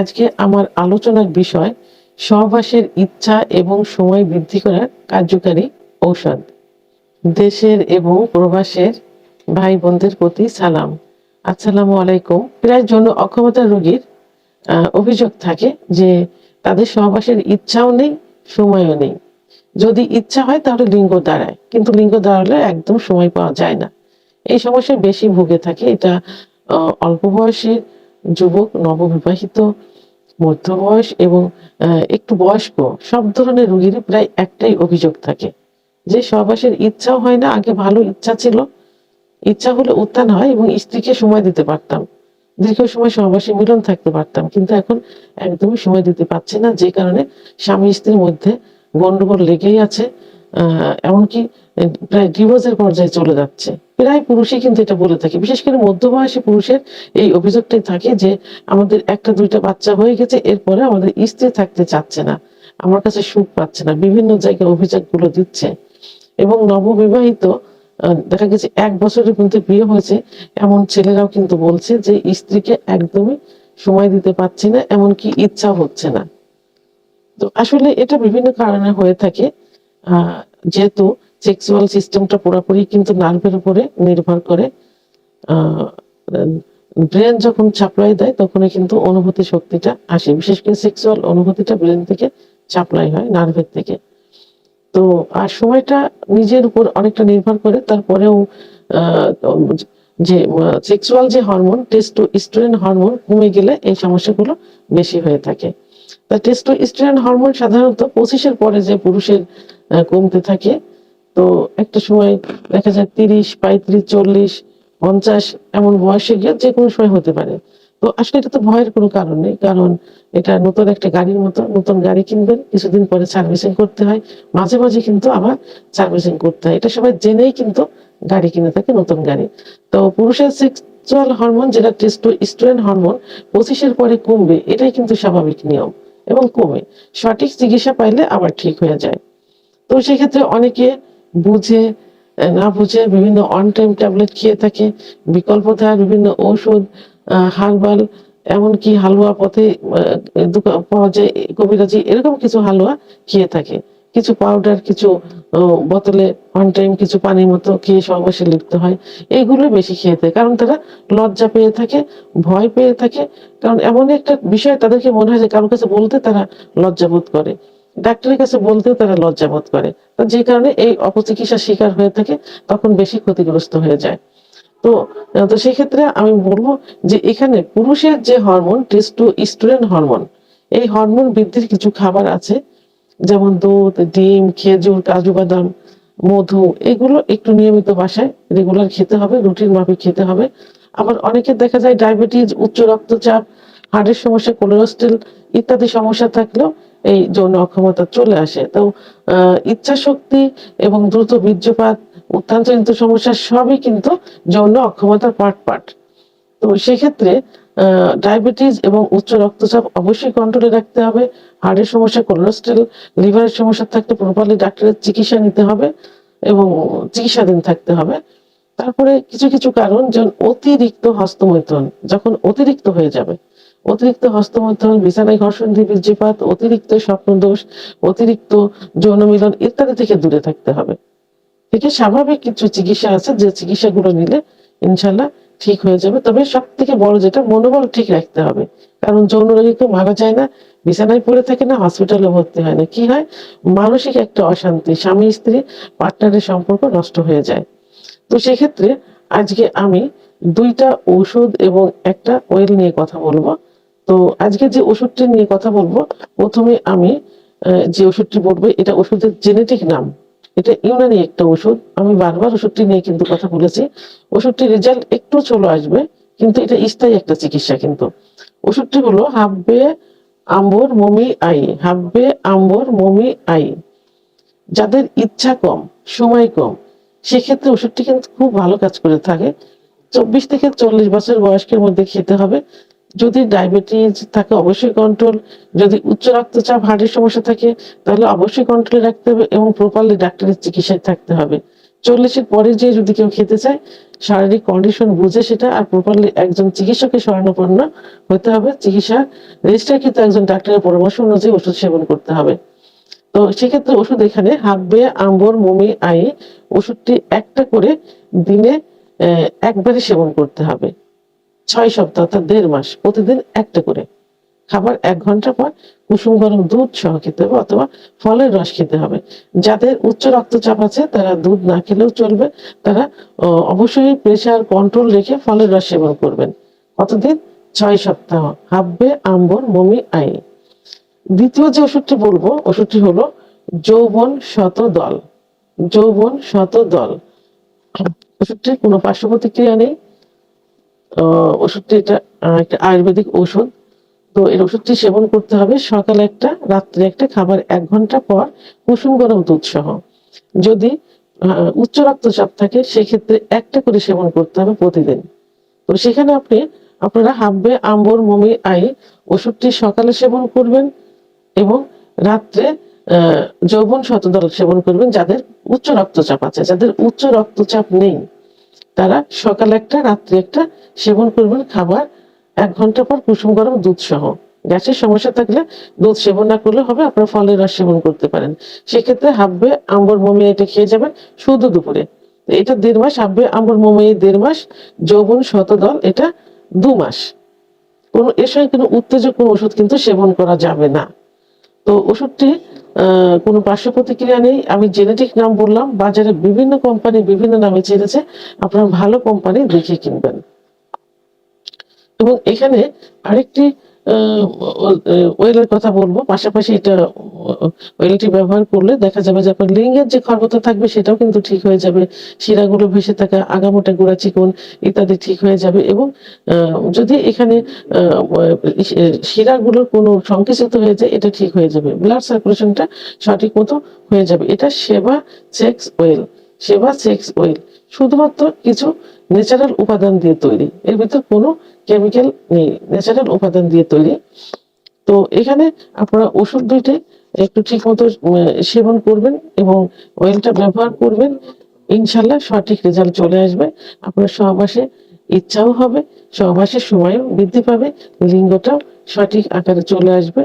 আজকে আমার আলোচনার বিষয় সহবাসের ইচ্ছা এবং সময় বৃদ্ধি করার কার্যকারী ঔষধ। দেশের এবং প্রবাসের ভাই বোনদের প্রতি সালাম। আসসালামু আলাইকুম। প্রায় যৌন অক্ষমতা রোগীর অভিযোগ থাকে যে তাদের সহবাসের ইচ্ছাও নেই, সময়ও নেই। যদি ইচ্ছা হয় তাহলে লিঙ্গ দাঁড়ায়, কিন্তু লিঙ্গ দাঁড়ালে একদম সময় পাওয়া যায় না। এই সমস্যায় বেশি ভুগে থাকে। এটা অল্প বয়সী যুবক, নববিবাহিত, মধ্যবয়স এবং একটু বয়স্ক, সব ধরনের রোগীরই প্রায় একটাই অভিযোগ থাকে। যে সহবাসের ইচ্ছাও হয় না, আগে ভালো ইচ্ছা ছিল। ইচ্ছা হলে উত্থান হয় এবং স্ত্রীকে সময় দিতে পারতাম। দীর্ঘ সময় সহবাসী মিলন থাকতে পারতাম, কিন্তু এখন একদমই সময় দিতে পারছি না, যে কারণে স্বামী স্ত্রীর মধ্যে গন্ডগোল লেগেই আছে। এমনকি প্রায় ডিভোর্সের পর্যায়ে চলে যাচ্ছে। প্রায় পুরুষই কিন্তু এটা বলে থাকে। বিশেষ করে মধ্যবয়সী পুরুষের এই অভিযোগটাই থাকে যে, আমাদের একটা দুইটা বাচ্চা হয়ে গেছে, এরপরে আমাদের স্ত্রী থাকতে চাচ্ছে না। আমার কাছে সুখ পাচ্ছে না। বিভিন্ন জায়গায় অভিযোগগুলো দিচ্ছে। এবং নববিবাহিত দেখা গেছে এক বছরের মধ্যে বিয়ে হয়েছে। এমন ছেলেরাও কিন্তু বলছে যে, স্ত্রীকে একদমই সময় দিতে পারছি না, এমনকি ইচ্ছা হচ্ছে না। তো আসলে এটা বিভিন্ন কারণে হয়ে থাকে। যেহেতু সেক্সুয়াল সিস্টেমটা পুরোপুরি কিন্তু নার্ভের উপরে নির্ভর করে ব্রেন যখন চাপলাই দেয় তখনই কিন্তু অনুভূতি শক্তিটা আসে। বিশেষ করে সেক্সুয়াল অনুভূতিটা ব্রেন থেকে চাপলাই হয় নার্ভের থেকে। তো আর সময়টা নিজের উপর অনেকটা নির্ভর করে। তারপরেও যে সেক্সুয়াল যে হরমোন টেস্টোস্টেরন হরমোন কমে গেলে এই সমস্যাগুলো বেশি হয়ে থাকে। তা টেস্টোস্টেরন হরমোন সাধারণত পঁচিশের পরে যে পুরুষের আহ, কমতে থাকে। তো একটা সময় দেখা যায় তিরিশ, পঁয়ত্রিশ, চল্লিশ, পঞ্চাশ এমন বয়সে গিয়ে যে কোনো সময় হতে পারে। তো আসলে এটা তো ভয়ের কোনো কারণ নেই, কারণ এটা নতুন একটা গাড়ির মতো, নতুন গাড়ি কিনবেন, কিছুদিন পরে সার্ভিসিং করতে হয়। মাঝে মাঝে কিন্তু আবার সার্ভিসিং করতে হয়। এটা সবাই জেনেই কিন্তু গাড়ি কিনে থাকে, নতুন গাড়ি। তো পুরুষের সেক্সুয়াল হরমোন যেটা টেস্টোস্টেরন হরমোন পঁচিশের পরে কমবে, এটাই কিন্তু স্বাভাবিক নিয়ম এবং কমে। সঠিক চিকিৎসা পাইলে আবার ঠিক হয়ে যায়। তো সেক্ষেত্রে অনেকে বুঝে না বুঝে বিভিন্ন অন টাইম ট্যাবলেট খেয়ে থাকে, বিকল্প দেওয়ার বিভিন্ন ঔষধ হার্বাল এমনকি হালুয়া পথে পাওয়া যায়, কবিরাজি, এরকম কিছু হালুয়া খেয়ে থাকে। কিছু পাউডার কিছু বোতলে অন টাইম কিছু পানির মতো খেয়ে সহবাসে লিপ্ত হয় এইগুলো বেশি খেয়ে থাকে। কারণ তারা লজ্জা পেয়ে থাকে, ভয় পেয়ে থাকে, কারণ এমন একটা বিষয় তাদেরকে মনে হয় যে কারোর কাছে বলতে তারা লজ্জাবোধ করে। ডাক্তারের কাছে বলতেও তারা লজ্জাবোধ করে। যে কারণে এই অপচিকিৎসার শিকার হয়ে থাকে, তখন বেশি ক্ষতিগ্রস্ত হয়ে যায়। তো তো সেক্ষেত্রে আমি বলব যে এখানে পুরুষের যে হরমোন টেস্টো ইস্ট্রোজেন হরমোন, এই হরমোন বৃদ্ধির কিছু খাবার আছে, যেমন দুধ, ডিম, খেজুর, কাজু বাদাম, মধু, এগুলো একটু নিয়মিত বাসায় রেগুলার খেতে হবে, রুটিন মাফিক খেতে হবে। আবার অনেকের দেখা যায় ডায়াবেটিস উচ্চ রক্তচাপ হার্টের সমস্যা কোলেস্ট্রল ইত্যাদি সমস্যা থাকলেও এই যৌন অক্ষমতা চলে আসে। তো ইচ্ছা শক্তি এবং দ্রুত বীর্যপাত, উত্থানজনিত সমস্যা সবই কিন্তু যৌন অক্ষমতার পার্ট পার্ট। তো সেক্ষেত্রে ডায়াবেটিস এবং উচ্চ রক্তচাপ অবশ্যই কন্ট্রোলে রাখতে হবে। হার্টের সমস্যা কোলেস্ট্রল লিভারের সমস্যা থাকলে প্রপারলি ডাক্তারের চিকিৎসা নিতে হবে এবং চিকিৎসাধীন থাকতে হবে। তারপরে কিছু কিছু কারণ যেমন অতিরিক্ত হস্তমৈথুন, যখন অতিরিক্ত হয়ে যাবে। অতিরিক্ত হস্তমৈথুন, বিছানায় ঘর্ষণ দিয়ে বীর্যপাত, অতিরিক্ত স্বপ্নদোষ, অতিরিক্ত যৌন মিলন ইত্যাদি থেকে দূরে থাকতে হবে। থেকে স্বাভাবিক কিছু চিকিৎসা আছে, যে চিকিৎসাগুলো নিলে ইনশাল্লাহ ঠিক হয়ে যাবে। তবে সব থেকে বড় যেটা, মনোবল ঠিক রাখতে হবে। কারণ যৌন রোগী কেউ মারা যায় না, বিছানায় পড়ে থাকে না, হসপিটালে ভর্তি হয় না। কি হয়? মানসিক একটা অশান্তি, স্বামী, স্ত্রী, পার্টনারের সম্পর্ক নষ্ট হয়ে যায়। তো সেক্ষেত্রে আজকে আমি দুইটা ঔষধ এবং একটা ওয়েল নিয়ে কথা বলব। তো আজকে যে ওষুধটি নিয়ে কথা বলব, প্রথমে আমি যে ওষুধটি বলব এটা ওষুধের জেনেটিক নাম। এটা ইউনানি একটা ওষুধ। আমি বারবার ওষুধটি নিয়ে কিন্তু কথা বলেছি। ওষুধটির রেজাল্ট একটু চলে আসবে, কিন্তু এটা স্থায়ী একটা চিকিৎসা কিন্তু। ওষুধটি হলো হাব্বে আম্বর মমি আই, হাব্বে আম্বর মমি আই। যাদের ইচ্ছা কম, সময় কম, সেক্ষেত্রে ওষুধটি কিন্তু খুব ভালো কাজ করে থাকে। চব্বিশ থেকে চল্লিশ বছর বয়স্কের মধ্যে খেতে হবে। যদি ডায়াবেটিস থাকে অবশ্যই কন্ট্রোল যদি উচ্চ রক্তচাপ, হার্টের সমস্যা থাকে, তাহলে অবশ্যই কন্ট্রোলে রাখতে হবে এবং প্রপারলি ডাক্তারের চিকিৎসায় থাকতে হবে। চল্লিশের পরে যে যদি কেউ খেতে চায়, শারীরিক কন্ডিশন বুঝে সেটা আর প্রপারলি একজন চিকিৎসকের শরণাপন্ন হতে হবে। চিকিৎসা রেজিস্টার কিন্তু একজন ডাক্তারের পরামর্শ অনুযায়ী ওষুধ সেবন করতে হবে। তো সেক্ষেত্রে ওষুধ এখানে হাববে আম্বর মমি, আই, ওষুধটি একটা করে দিনে একবারে সেবন করতে হবে। ছয় সপ্তাহ, অর্থাৎ দেড় মাস, প্রতিদিন একটা করে। খাবার এক ঘণ্টা পর কুসুম গরম দুধ সহ খেতে হবে অথবা ফলের রস খেতে হবে। যাদের উচ্চ রক্তচাপ আছে, তারা দুধ না খেলেও চলবে। তারা অবশ্যই প্রেশার কন্ট্রোল রেখে ফলের রস সেবন করবেন। কতদিন ছয় সপ্তাহ, হাববে, আম্বর মমি আই। দ্বিতীয় যে ওষুধটি বলব, ওষুধটি হলো যৌবন শত দল যৌবন শত দল ওষুধটির কোনো পার্শ্ব প্রতিক্রিয়া নেই। ওষুধটি এটা একটা আয়ুর্বেদিক ওষুধ তো এই ওষুধটি সেবন করতে হবে সকালে একটা, রাত্রে একটা, খাবার এক ঘণ্টা পর কুসুম গরম দুধ সহ। যদি উচ্চ রক্তচাপ থাকে, সেক্ষেত্রে একটা করে সেবন করতে হবে প্রতিদিন। তো সেখানে আপনি, আপনারা হাববে আম্বর, মমি, আই ওষুধটি সকালে সেবন করবেন এবং রাত্রে যৌবন শতদল সেবন করবেন যাদের উচ্চ রক্তচাপ আছে। যাদের উচ্চ রক্তচাপ নেই তারা সকালে একটা, রাত্রে একটা সেবন করবেন খাবার, এক ঘণ্টা পর কুসুম গরম দুধ সহ। গ্যাসের সমস্যা থাকলে দুধ সেবন না করলে হবে, আপনারা ফলের রস সেবন করতে পারেন। সেক্ষেত্রে হাববে আম্বর মমি এটা খেয়ে যাবেন শুধু দুপুরে। এটা দেড় মাস হাববে আম্বর মমি দেড় মাস, যৌবন শতদল এটা দু মাস। কোনো এর সঙ্গে কোনো উত্তেজক, কোনো ওষুধ কিন্তু সেবন করা যাবে না। তো ওষুধটি কোনো পার্শ্ব প্রতিক্রিয়া নেই। আমি জেনেটিক নাম বললাম, বাজারে বিভিন্ন কোম্পানি বিভিন্ন নামে ছেড়েছে আপনার ভালো কোম্পানি দেখে কিনবেন। এবং এখানে আরেকটি ওয়েলের কথা বলব। পাশাপাশি এটা ওয়েলটি ব্যবহার করলে দেখা যাবে যে আপনার লিঙ্গের যে খর্বতা থাকবে সেটাও কিন্তু ঠিক হয়ে যাবে। শিরাগুলো ভেসে থাকা আগামোটা গোড়া চিকন ইত্যাদি ঠিক হয়ে যাবে এবং যদি এখানে শিরাগুলোর কোনো সংকুচিত হয়ে যায়, এটা ঠিক হয়ে যাবে। ব্লাড সার্কুলেশনটা সঠিক মতো হয়ে যাবে। এটা Seba sex oil. Seba sex oil. শুধুমাত্র কিছু ন্যাচারাল উপাদান দিয়ে তৈরি। এর ভিতর কোনো কেমিক্যাল নেই ন্যাচারাল উপাদান দিয়ে তৈরি। তো এখানে আপনারা ওষুধ দুইটি একটু ঠিক মতো সেবন করবেন এবং অয়েলটা ব্যবহার করবেন। ইনশাল্লাহ সঠিক রেজাল্ট চলে আসবে। আপনার সহবাসে ইচ্ছাও হবে সহবাসের সময়ও বৃদ্ধি পাবে, লিঙ্গটাও সঠিক আকারে চলে আসবে।